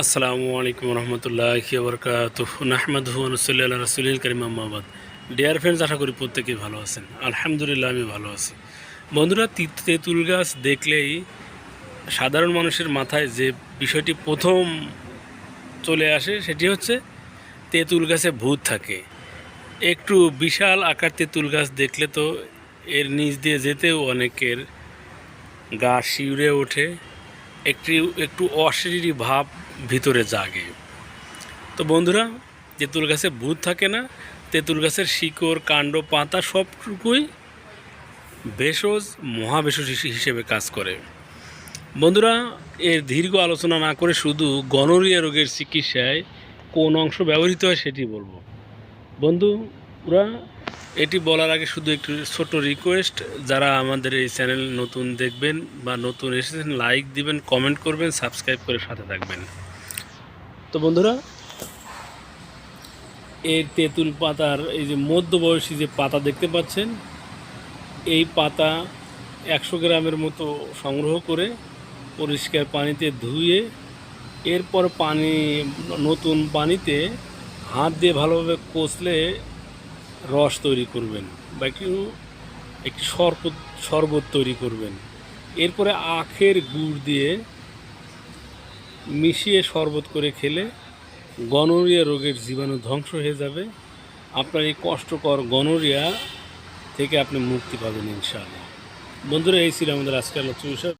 আসসালামু আলাইকুম রহমতুল্লাহ বরকাত নাহমাদ হুয়ানুসল্লাহ রসুল করিম আহমাবাদ ডিয়ার ফ্রেন্ডস আশা করি প্রত্যেকেই ভালো আছেন। আলহামদুলিল্লাহ, আমি ভালো আছি। বন্ধুরা তেঁতুল গাছ দেখলেই সাধারণ মানুষের মাথায় যে বিষয়টি প্রথম চলে আসে, সেটি হচ্ছে তেঁতুল গাছে ভূত থাকে। একটু বিশাল আকার তেঁতুল গাছ দেখলে তো এর নিচ দিয়ে যেতেও অনেকের গা শিউরে ওঠে। একটি, একটু অশরীরী ভাব ভিতরে জাগে। তো বন্ধুরা, তেঁতুল গাছে ভূত থাকে না। তেঁতুল গাছের শিকড়, কাণ্ড, পাতা সবটুকুই ভেষজ, মহাভেষজ হিসে- হিসেবে কাজ করে। বন্ধুরা, এর দীর্ঘ আলোচনা না করে শুধু গনোরিয়া রোগের চিকিৎসায় কোন অংশ ব্যবহৃত হয় সেটি বলব। বন্ধুরা এটি বলার আগে শুধু একটু ছোট রিকোয়েস্ট যারা আমাদের এই চ্যানেল নতুন দেখবেন বা নতুন এসেছেন লাইক দিবেন কমেন্ট করবেন সাবস্ক্রাইব করে সাথে থাকবেন। তো বন্ধুরা এর তেঁতুল পাতার এই যে মধ্যবয়সী যে পাতা দেখতে পাচ্ছেন, এই পাতা একশো গ্রামের মতো সংগ্রহ করে পরিষ্কার পানিতে ধুয়ে, এরপর পানি, নতুন পানিতে হাত দিয়ে ভালোভাবে কষলে রস তৈরি করবেন বা একটু, একটি শরবত শরবত তৈরি করবেন। এরপরে আখের গুড় দিয়ে মিশিয়ে শরবত করে খেলে গনোরিয়া রোগের জীবাণু ধ্বংস হয়ে যাবে। আপনার এই কষ্টকর গনোরিয়া থেকে আপনি মুক্তি পাবেন ইনশাআল্লাহ। বন্ধুরা, এই ছিল আমাদের আজকের আলোচনা। বিষয়